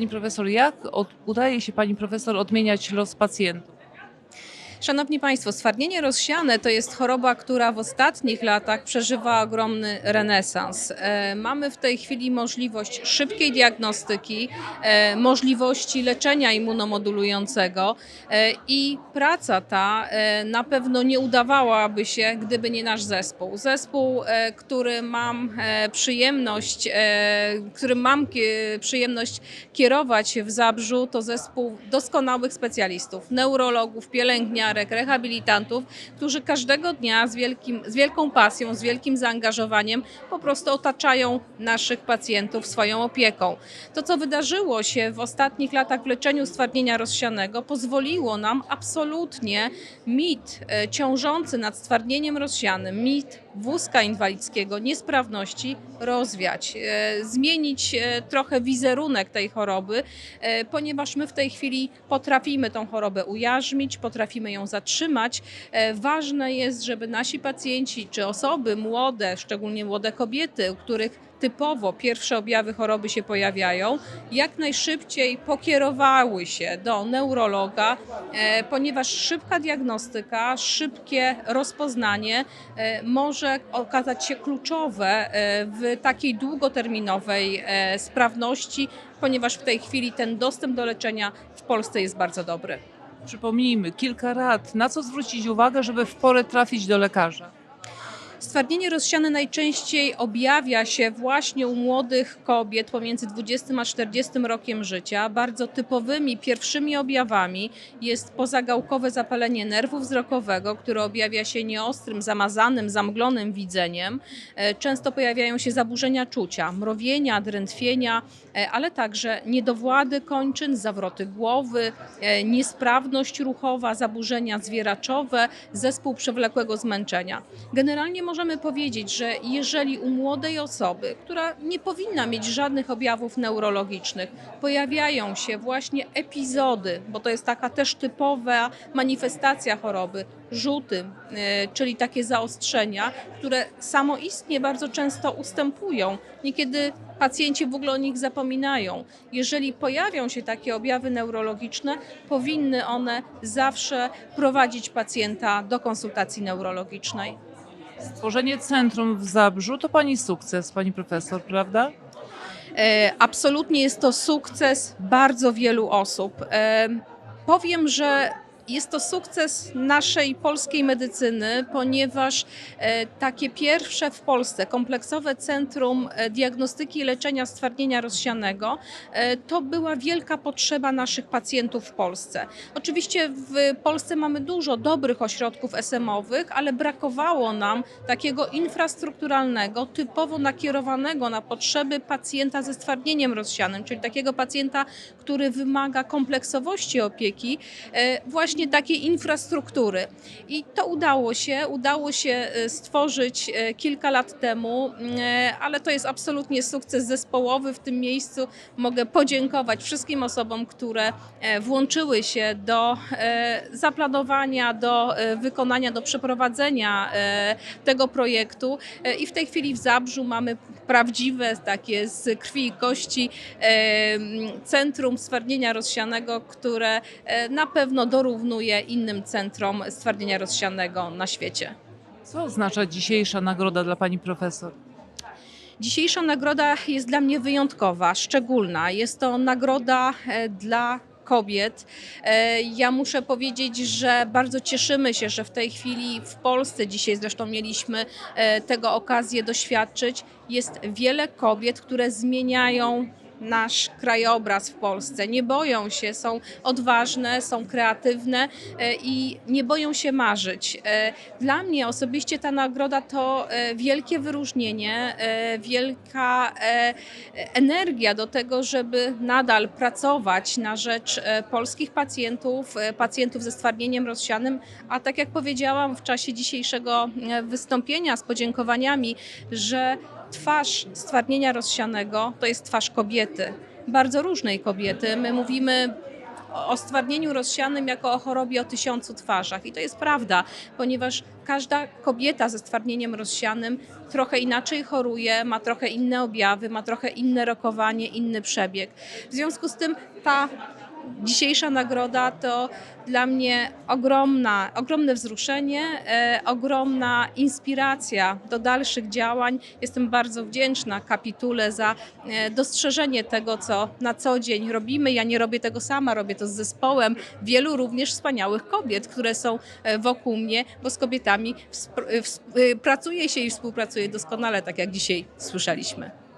pani profesor, jak od, udaje się pani profesor odmieniać los pacjentów? Szanowni Państwo, stwardnienie rozsiane to jest choroba, która w ostatnich latach przeżywa ogromny renesans. E, Mamy w tej chwili możliwość szybkiej diagnostyki, e, możliwości leczenia immunomodulującego e, i praca ta na pewno nie udawałaby się, gdyby nie nasz zespół. Zespół, który mam przyjemność, którym mam przyjemność kierować w Zabrzu, to zespół doskonałych specjalistów, neurologów, pielęgniarek, rehabilitantów, którzy każdego dnia z, wielkim, z wielką pasją, z wielkim zaangażowaniem po prostu otaczają naszych pacjentów swoją opieką. To, co wydarzyło się w ostatnich latach w leczeniu stwardnienia rozsianego, pozwoliło nam absolutnie mit e, ciążący nad stwardnieniem rozsianym, mit wózka inwalidzkiego, niesprawności rozwiać, e, zmienić e, trochę wizerunek tej choroby, e, ponieważ my w tej chwili potrafimy tą chorobę ujarzmić, potrafimy ją zatrzymać. Ważne jest, żeby nasi pacjenci czy osoby młode, szczególnie młode kobiety, u których typowo pierwsze objawy choroby się pojawiają, jak najszybciej pokierowały się do neurologa, e, ponieważ szybka diagnostyka, szybkie rozpoznanie e, może okazać się kluczowe e, w takiej długoterminowej sprawności, ponieważ w tej chwili ten dostęp do leczenia w Polsce jest bardzo dobry. Przypomnijmy, kilka rad, na co zwrócić uwagę, żeby w porę trafić do lekarza? Stwardnienie rozsiane najczęściej objawia się właśnie u młodych kobiet pomiędzy 20 a 40 rokiem życia. Bardzo typowymi pierwszymi objawami jest pozagałkowe zapalenie nerwu wzrokowego, które objawia się nieostrym, zamazanym, zamglonym widzeniem. E, Często pojawiają się zaburzenia czucia, mrowienia, drętwienia, e, ale także niedowłady kończyn, zawroty głowy, e, niesprawność ruchowa, zaburzenia zwieraczowe, zespół przewlekłego zmęczenia. Generalnie możemy powiedzieć, że jeżeli u młodej osoby, która nie powinna mieć żadnych objawów neurologicznych, pojawiają się właśnie epizody, bo to jest taka też typowa manifestacja choroby, rzuty, e, czyli takie zaostrzenia, które samoistnie bardzo często ustępują. Niekiedy pacjenci w ogóle o nich zapominają. Jeżeli pojawią się takie objawy neurologiczne, powinny one zawsze prowadzić pacjenta do konsultacji neurologicznej. Stworzenie centrum w Zabrzu to pani sukces, pani profesor, prawda? E, Absolutnie jest to sukces bardzo wielu osób. E, Powiem, że jest to sukces naszej polskiej medycyny, ponieważ e, takie pierwsze w Polsce kompleksowe centrum e, diagnostyki i leczenia stwardnienia rozsianego e, to była wielka potrzeba naszych pacjentów w Polsce. Oczywiście w Polsce mamy dużo dobrych ośrodków SM-owych, ale brakowało nam takiego infrastrukturalnego, typowo nakierowanego na potrzeby pacjenta ze stwardnieniem rozsianym, czyli takiego pacjenta, który wymaga kompleksowości opieki, e, właśnie takiej infrastruktury. I to udało się, udało się e, stworzyć e, kilka lat temu, e, ale to jest absolutnie sukces zespołowy. W tym miejscu mogę podziękować wszystkim osobom, które włączyły się do zaplanowania, do wykonania, do przeprowadzenia tego projektu. I w tej chwili w Zabrzu mamy prawdziwe, takie z krwi i kości centrum stwardnienia rozsianego, które na pewno dorównuje innym centrom stwardnienia rozsianego na świecie. Co oznacza dzisiejsza nagroda dla pani profesor? Dzisiejsza nagroda jest dla mnie wyjątkowa, szczególna. Jest to nagroda e, dla kobiet. E, Ja muszę powiedzieć, że bardzo cieszymy się, że w tej chwili w Polsce, dzisiaj zresztą mieliśmy e, tego okazję doświadczyć, jest wiele kobiet, które zmieniają nasz krajobraz w Polsce. Nie boją się, są odważne, są kreatywne e, i nie boją się marzyć. E, Dla mnie osobiście ta nagroda to e, wielkie wyróżnienie, wielka energia do tego, żeby nadal pracować na rzecz polskich pacjentów, pacjentów ze stwardnieniem rozsianym, a tak jak powiedziałam w czasie dzisiejszego wystąpienia z podziękowaniami, że twarz stwardnienia rozsianego to jest twarz kobiety, bardzo różnej kobiety. My mówimy o, stwardnieniu rozsianym jako o chorobie o tysiącu twarzach. I to jest prawda, ponieważ każda kobieta ze stwardnieniem rozsianym trochę inaczej choruje, ma trochę inne objawy, ma trochę inne rokowanie, inny przebieg. W związku z tym ta dzisiejsza nagroda to dla mnie ogromna, ogromne wzruszenie, e, ogromna inspiracja do dalszych działań. Jestem bardzo wdzięczna kapitule za e, dostrzeżenie tego, co na co dzień robimy. Ja nie robię tego sama, robię to z zespołem wielu również wspaniałych kobiet, które są e, wokół mnie, bo z kobietami wspr- e, e, pracuje się i współpracuje doskonale, tak jak dzisiaj słyszeliśmy.